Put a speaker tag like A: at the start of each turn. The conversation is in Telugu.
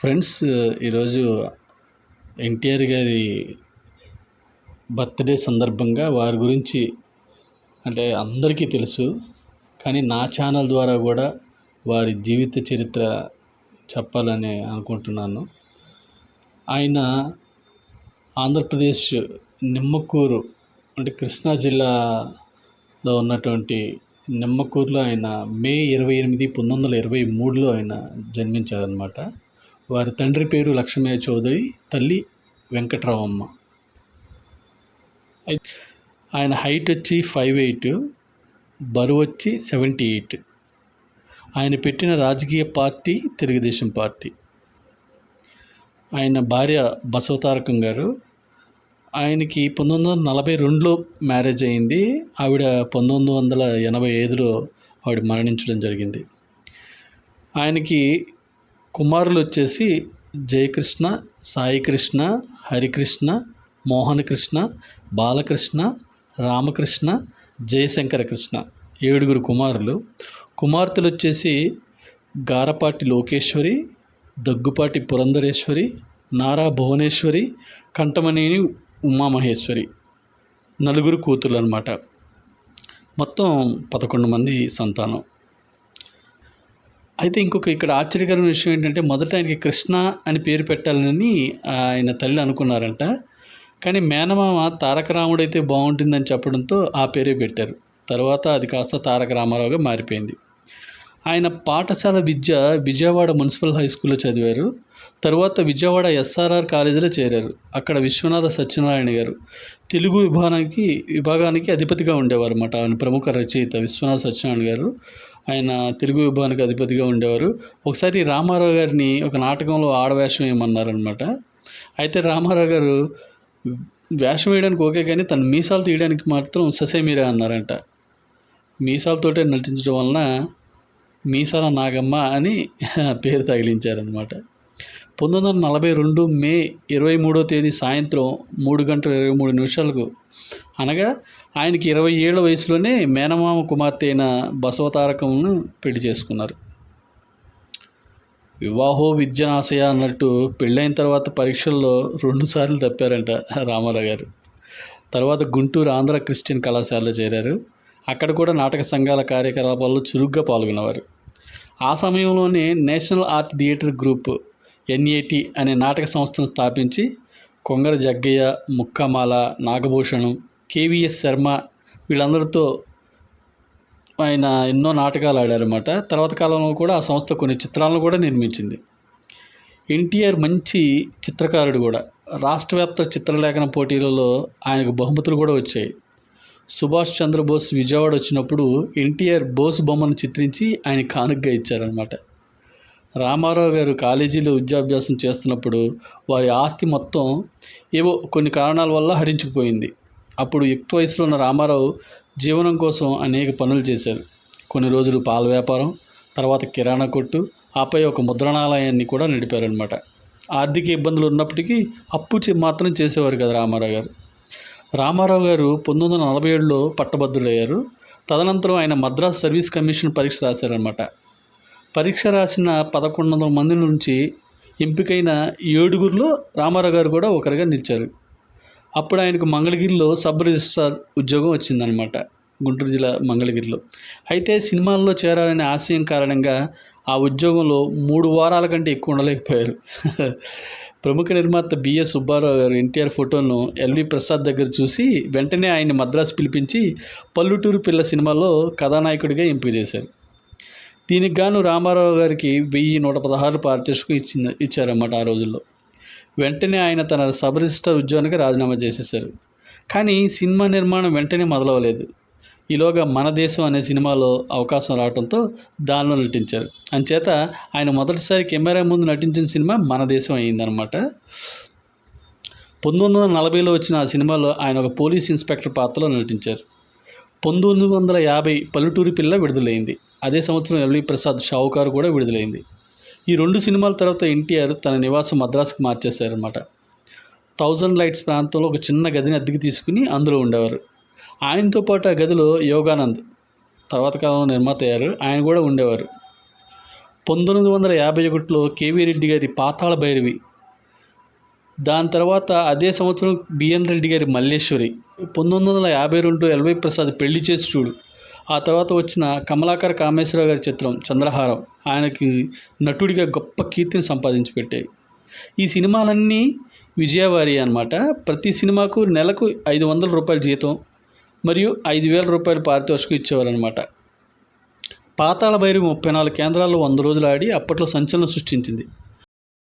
A: ఫ్రెండ్స్ ఈరోజు ఎన్టీఆర్ గారి బర్త్డే సందర్భంగా వారి గురించి అంటే అందరికీ తెలుసు. కానీ నా ఛానల్ ద్వారా కూడా వారి జీవిత చరిత్ర చెప్పాలని అనుకుంటున్నాను. ఆయన ఆంధ్రప్రదేశ్ నిమ్మకూరు అంటే కృష్ణా జిల్లాలో ఉన్నటువంటి నిమ్మకూరులో ఆయన మే ఇరవై ఎనిమిది పంతొమ్మిది వందల ఇరవై మూడులో ఆయన జన్మించారనమాట వారి తండ్రి పేరు లక్ష్మయ్య చౌదరి తల్లి వెంకట్రావమ్మ. ఆయన హైట్ వచ్చి ఫైవ్ ఎయిట్ బరువు వచ్చి సెవెంటీ ఎయిట్. ఆయన పెట్టిన రాజకీయ పార్టీ తెలుగుదేశం పార్టీ. ఆయన భార్య బసవతారకం గారు. ఆయనకి పంతొమ్మిది వందల నలభై రెండులో మ్యారేజ్ అయింది. ఆవిడ పంతొమ్మిది వందల ఎనభై ఐదులో ఆవిడ మరణించడం జరిగింది. ఆయనకి కుమారులు వచ్చేసి జయకృష్ణ సాయికృష్ణ హరికృష్ణ మోహనకృష్ణ బాలకృష్ణ రామకృష్ణ జయశంకర కృష్ణ ఏడుగురు కుమారులు. కుమార్తెలు వచ్చేసి గారపాటి లోకేశ్వరి దగ్గుపాటి పురంధరేశ్వరి నారా భువనేశ్వరి కంఠమనేని ఉమామహేశ్వరి నలుగురు కూతుర్లు అనమాట మొత్తం పదకొండు మంది సంతానం. అయితే ఇంకొక ఇక్కడ ఆశ్చర్యకరమైన విషయం ఏంటంటే మొదట ఆయనకి కృష్ణ అని పేరు పెట్టాలని ఆయన తల్లి అనుకున్నారంట. కానీ మేనమామ తారక రాముడు అయితే బాగుంటుందని చెప్పడంతో ఆ పేరే పెట్టారు. తర్వాత అది కాస్త తారక రామారావుగా మారిపోయింది. ఆయన పాఠశాల విద్య విజయవాడ మున్సిపల్ హై స్కూల్లో చదివారు. తర్వాత విజయవాడ ఎస్ఆర్ఆర్ కాలేజీలో చేరారు. అక్కడ విశ్వనాథ సత్యనారాయణ గారు తెలుగు విభాగానికి విభాగానికి అధిపతిగా ఉండేవారు అన్నమాట ఆయన ప్రముఖ రచయిత విశ్వనాథ సత్యనారాయణ గారు. ఆయన తెలుగు విభాగానికి అధిపతిగా ఉండేవారు. ఒకసారి రామారావు గారిని ఒక నాటకంలో ఆడవేషం వేయమన్నారనమాట అయితే రామారావు గారు వేషం వేయడానికి ఓకే కానీ తన మీసాలు తీయడానికి మాత్రం ససేమీరా అన్నారంట. మీసాలతోటే నటించడం వలన మీసాల నాగమ్మ అని పేరు తగిలించారనమాట పంతొమ్మిది వందల నలభై రెండు మే ఇరవై మూడో తేదీ సాయంత్రం మూడు గంటల ఇరవై మూడు నిమిషాలకు అనగా ఆయనకి ఇరవై ఏళ్ళ వయసులోనే మేనమామ కుమార్తె అయిన బసవతారకమును పెళ్ళి చేసుకున్నారు. వివాహో విద్యనాశయ అన్నట్టు పెళ్ళైన తర్వాత పరీక్షల్లో రెండుసార్లు తప్పారంట రామారావు గారు. తర్వాత గుంటూరు ఆంధ్ర క్రిస్టియన్ కళాశాలలో చేరారు. అక్కడ కూడా నాటక సంఘాల కార్యకలాపాల్లో చురుగ్గా పాల్గొనేవారు. ఆ సమయంలోనే National Art Theatre Group NAT అనే నాటక సంస్థను స్థాపించి కొంగర జగ్గయ్య ముక్కమాల నాగభూషణం కేవీఎస్ శర్మ వీళ్ళందరితో ఆయన ఎన్నో నాటకాలు ఆడారన్నమాట. తర్వాత కాలంలో కూడా ఆ సంస్థ కొన్ని చిత్రాలను కూడా నిర్మించింది. ఎన్టీఆర్ మంచి చిత్రకారుడు కూడా. రాష్ట్ర వ్యాప్త చిత్రలేఖన పోటీలలో ఆయనకు బహుమతులు కూడా వచ్చాయి. సుభాష్ చంద్రబోస్ విజయవాడ వచ్చినప్పుడు ఎన్టీఆర్ బోస్ బొమ్మను చిత్రించి ఆయన కానుకగా ఇచ్చారనమాట రామారావు గారు కాలేజీలో విద్యాభ్యాసం చేస్తున్నప్పుడు వారి ఆస్తి మొత్తం ఏవో కొన్ని కారణాల వల్ల హరించుకుపోయింది అప్పుడు యుక్త వయసులో ఉన్న రామారావు జీవనం కోసం అనేక పనులు చేశారు. కొన్ని రోజులు పాల వ్యాపారం తర్వాత కిరాణా కొట్టు ఆపై ఒక ముద్రణాలయాన్ని కూడా నడిపారనమాట ఆర్థిక ఇబ్బందులు ఉన్నప్పటికీ అప్పు చే- మాత్రం చేసేవారు కదా రామారావు గారు. రామారావు గారు పంతొమ్మిది వందల నలభై ఏడులో పట్టభద్రులయ్యారు తదనంతరం ఆయన మద్రాస్ సర్వీస్ కమిషన్ పరీక్ష రాశారనమాట పరీక్ష రాసిన పదకొండు వందల మంది నుంచి ఎంపికైన ఏడుగురిలో రామారావు గారు కూడా ఒకరిగా నిలిచారు. అప్పుడు ఆయనకు మంగళగిరిలో సబ్ రిజిస్ట్రార్ ఉద్యోగం వచ్చిందనమాట గుంటూరు జిల్లా మంగళగిరిలో. అయితే సినిమాల్లో చేరాలనే ఆశయం కారణంగా ఆ ఉద్యోగంలో మూడు వారాల కంటే ఎక్కువ ఉండలేకపోయారు. ప్రముఖ నిర్మాత బిఎస్ సుబ్బారావు గారు ఎన్టీఆర్ ఫోటోను ఎల్వి ప్రసాద్ దగ్గర చూసి వెంటనే ఆయన్ని మద్రాసు పిలిపించి పల్లెటూరు పిల్ల సినిమాలో కథానాయకుడిగా ఎంపిక చేశారు. దీనికి గాను రామారావు గారికి వెయ్యి నూట పదహారు పారితోషికం ఇచ్చింది ఇచ్చారన్నమాట ఆ రోజుల్లో. వెంటనే ఆయన తన సబ్ రిజిస్టర్ ఉద్యోగానికి రాజీనామా చేసేశారు. కానీ సినిమా నిర్మాణం వెంటనే మొదలవలేదు. ఈలోగా మన దేశం అనే సినిమాలో అవకాశం రావడంతో దానిలో నటించారు. అంచేత ఆయన మొదటిసారి కెమెరా ముందు నటించిన సినిమా మన దేశం అయిందనమాట పంతొమ్మిది వందల నలభైలో వచ్చిన ఆ సినిమాలో ఆయన ఒక పోలీస్ ఇన్స్పెక్టర్ పాత్రలో నటించారు. పంతొమ్మిది వందల యాభై పల్లెటూరి పిల్ల విడుదలైంది. అదే సంవత్సరం ఎల్వి ప్రసాద్ షావుకారు కూడా విడుదలైంది. ఈ రెండు సినిమాల తర్వాత ఎన్టీఆర్ తన నివాసం మద్రాసుకు మార్చేశారనమాట థౌజండ్ లైట్స్ ప్రాంతంలో ఒక చిన్న గదిని అద్దెకి తీసుకుని అందులో ఉండేవారు. ఆయనతో పాటు ఆ గదిలో యోగానంద్ తర్వాత కాలంలో నిర్మాత అయ్యారు. ఆయన కూడా ఉండేవారు. పంతొమ్మిది వందల యాభై ఒకటిలో కేవీ రెడ్డి గారి పాతాళ భైరవి దాని తర్వాత అదే సంవత్సరం బిఎన్ రెడ్డి గారి మల్లేశ్వరి పంతొమ్మిది వందల యాభై రెండు ఎల్వై ప్రసాద్ పెళ్ళి చేసి చూడు ఆ తర్వాత వచ్చిన కమలాకర కామేశ్వరరావు గారి చిత్రం చంద్రహారం ఆయనకి నటుడిగా గొప్ప కీర్తిని సంపాదించి పెట్టాయి. ఈ సినిమాలన్నీ విజయవారి అనమాట ప్రతి సినిమాకు నెలకు ఐదు వందల రూపాయల జీతం మరియు ఐదు వేల రూపాయలు పారితోషికం ఇచ్చేవారనమాట పాతాళ భైరవి ముప్పై నాలుగు కేంద్రాల్లో వంద రోజులు ఆడి అప్పట్లో సంచలనం సృష్టించింది.